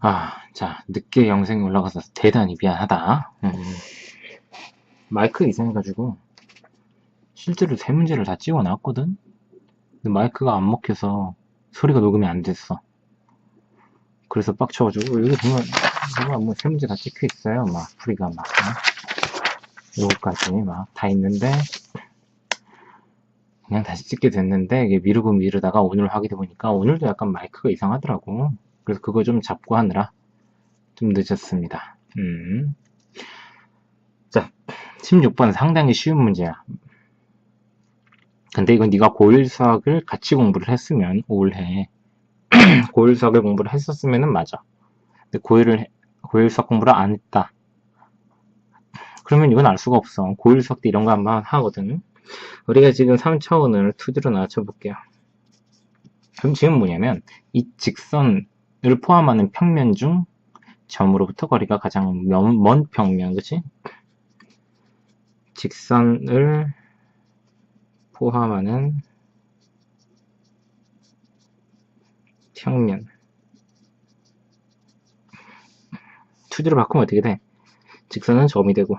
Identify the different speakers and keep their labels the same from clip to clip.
Speaker 1: 아, 자, 늦게 영상이 올라가서 대단히 미안하다. 음, 마이크 이상해가지고, 실제로 세 문제를 다 찍어 놨거든? 근데 마이크가 안 먹혀서 소리가 녹음이 안 됐어. 그래서 빡쳐가지고, 여기 보면, 보면 뭐세 문제 다 찍혀 있어요. 막, 풀이가 막, 어? 요거까지 막 다 있는데, 그냥 다시 찍게 됐는데, 이게 미루고 미루다가 오늘 하게 되보니까, 오늘도 약간 마이크가 이상하더라고. 그래서 그거 좀 잡고 하느라 좀 늦었습니다. 음. 자, 16번 상당히 쉬운 문제야. 근데 이건 네가 고1 수학을 같이 공부를 했으면 올해 고1 수학을 공부를 했었으면 맞아. 근데 고1을 고1 수학 공부를 안 했다. 그러면 이건 알 수가 없어. 고1 수학 때 이런 거 한번 하거든. 우리가 지금 3차원을 2D로 낮춰 볼게요. 그럼 지금 뭐냐면 이 직선 을 포함하는 평면 중 점으로부터 거리가 가장 먼, 먼 평면, 그치? 직선을 포함하는 평면. 2D로 바꾸면 어떻게 돼? 직선은 점이 되고,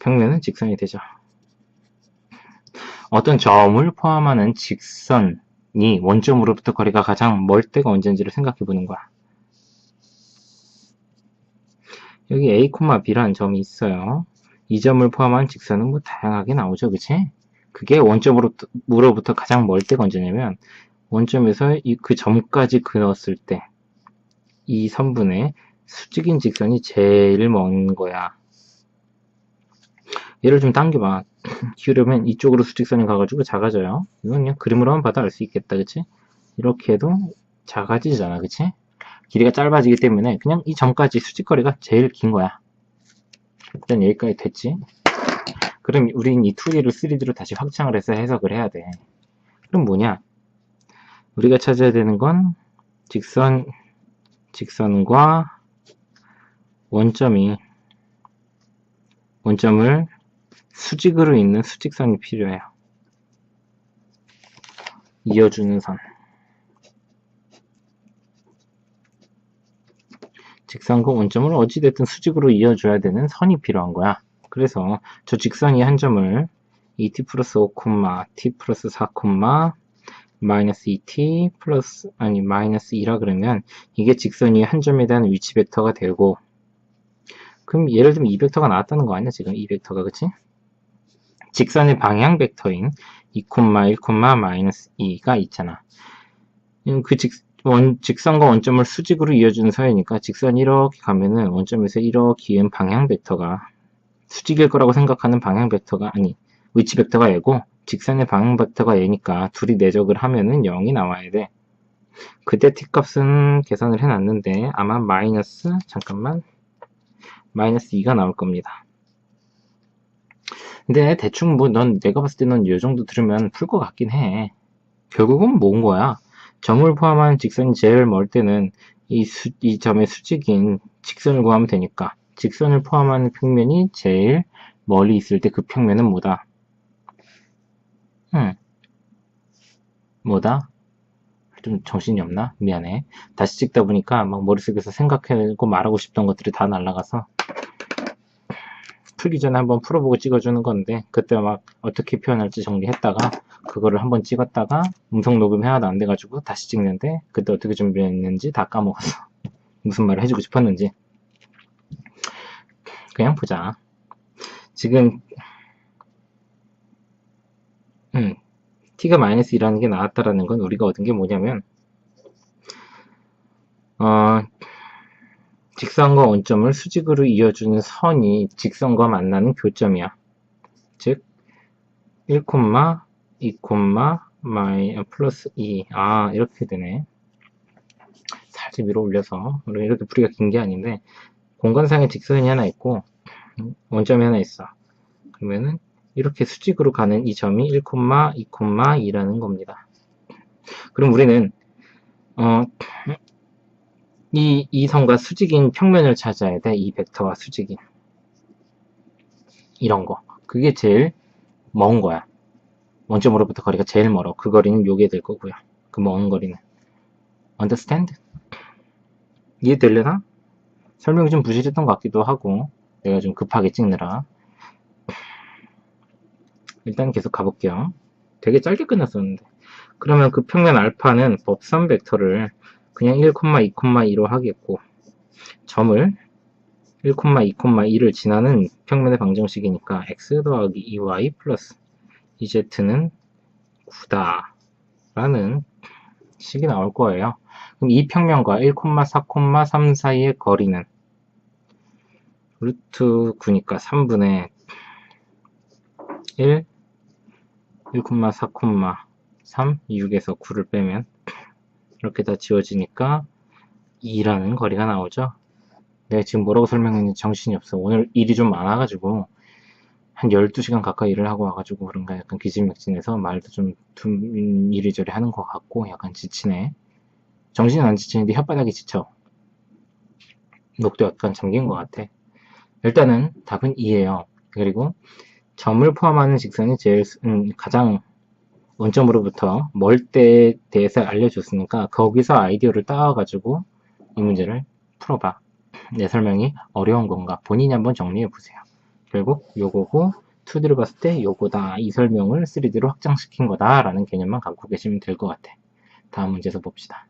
Speaker 1: 평면은 직선이 되죠. 어떤 점을 포함하는 직선이 원점으로부터 거리가 가장 멀 때가 언제인지를 생각해 보는 거야. 여기 A, B라는 점이 있어요. 이 점을 포함한 직선은 뭐 다양하게 나오죠, 그치? 그게 원점으로부터 가장 멀 때가 언제냐면 원점에서 그 점까지 그었을 때 이 선분의 수직인 직선이 제일 먼 거야. 얘를 좀 당겨봐. 기울이면 이쪽으로 수직선이 가가지고 작아져요. 이건 그냥 그림으로만 봐도 알 수 있겠다, 그치? 이렇게 해도 작아지잖아, 그치? 길이가 짧아지기 때문에 그냥 이 점까지 수직거리가 제일 긴 거야. 일단 여기까지 됐지? 그럼 우린 이 2D를 3D로 다시 확장을 해서 해석을 해야 돼. 그럼 뭐냐? 우리가 찾아야 되는 건 직선, 직선과 원점이 원점을 수직으로 있는 수직선이 필요해요. 이어주는 선. 직선과 원점을 어찌됐든 수직으로 이어줘야 되는 선이 필요한 거야. 그래서 저 직선이 한 점을 2t 플러스 5, t 플러스 4, 마이너스 2t 플러스 아니 마이너스 2라 그러면 이게 직선이 한 점에 대한 위치 벡터가 되고 그럼 예를 들면 이 벡터가 나왔다는 거 아니야 지금 이 벡터가 그치? 직선의 방향 벡터인 2, 1, 마이너스 2가 있잖아. 그 직, 원, 직선과 원점을 수직으로 이어주는 사이니까 직선이 이렇게 가면은 원점에서 이렇게 이은 방향 벡터가 수직일 거라고 생각하는 방향 벡터가 아니 위치 벡터가 얘고 직선의 방향 벡터가 얘니까 둘이 내적을 하면은 0이 나와야 돼. 그때 t 값은 계산을 해놨는데 아마 마이너스 잠깐만 마이너스 2가 나올 겁니다. 근데 대충 뭐 넌 내가 봤을 때 넌 이 정도 들으면 풀 것 같긴 해. 결국은 뭔 거야? 점을 포함한 직선이 제일 멀 때는 이, 수, 이 점의 수직인 직선을 구하면 되니까 직선을 포함하는 평면이 제일 멀리 있을 때 그 평면은 뭐다? 응. 뭐다? 좀 정신이 없나? 미안해. 다시 찍다 보니까 막 머릿속에서 생각하고 말하고 싶던 것들이 다 날라가서 풀기 전에 한번 풀어보고 찍어주는 건데 그때 막 어떻게 표현할지 정리했다가 그거를 한번 찍었다가 음성 녹음이 하나도 안 돼가지고 다시 찍는데 그때 어떻게 준비했는지 다 까먹었어 무슨 말을 해주고 싶었는지. 그냥 보자. 지금 음, t가 마이너스 2라는 게 나왔다라는 건 우리가 얻은 게 뭐냐면 어, 직선과 원점을 수직으로 이어주는 선이 직선과 만나는 교점이야. 즉, 1, 2, 마이, 플러스 2. 아, 이렇게 되네. 살짝 위로 올려서. 이렇게 풀이가 긴 게 아닌데, 공간상의 직선이 하나 있고, 원점이 하나 있어. 그러면은, 이렇게 수직으로 가는 이 점이 1, 2, 2라는 겁니다. 그럼 우리는, 어, 이, 이 선과 수직인 평면을 찾아야 돼. 이 벡터와 수직인. 이런 거. 그게 제일 먼 거야. 원점으로부터 거리가 제일 멀어. 그 거리는 요게 될 거고요. 그 먼 거리는. understand? 이해되려나? 설명이 좀 부실했던 것 같기도 하고 내가 좀 급하게 찍느라 일단 계속 가볼게요. 되게 짧게 끝났었는데 그러면 그 평면 알파는 법선 벡터를 그냥 1,2,2로 하겠고 점을 1,2,2를 지나는 평면의 방정식이니까 x 더하기 2y 플러스 2z는 9다 라는 식이 나올 거예요. 그럼 이 평면과 1,4,3 사이의 거리는 루트 9니까 3분의 1, 1,4,3, 6에서 9를 빼면 이렇게 다 지워지니까 2라는 거리가 나오죠. 내가 지금 뭐라고 설명했는지 정신이 없어. 오늘 일이 좀 많아가지고 한 12시간 가까이 일을 하고 와가지고 그런가 약간 기진맥진해서 말도 좀 둔- 이리저리 하는 것 같고 약간 지치네. 정신은 안 지치는데 혓바닥이 지쳐. 목도 약간 잠긴 것 같아. 일단은 답은 2예요. 그리고 점을 포함하는 직선이 제일 수- 음, 가장 원점으로부터 멀 때에 대해서 알려줬으니까 거기서 아이디어를 따와가지고 이 문제를 풀어봐. 내 설명이 어려운 건가 본인이 한번 정리해 보세요. 결국 요거고 2D로 봤을 때 요거다 이 설명을 3D로 확장시킨 거다 라는 개념만 갖고 계시면 될 것 같아. 다음 문제에서 봅시다.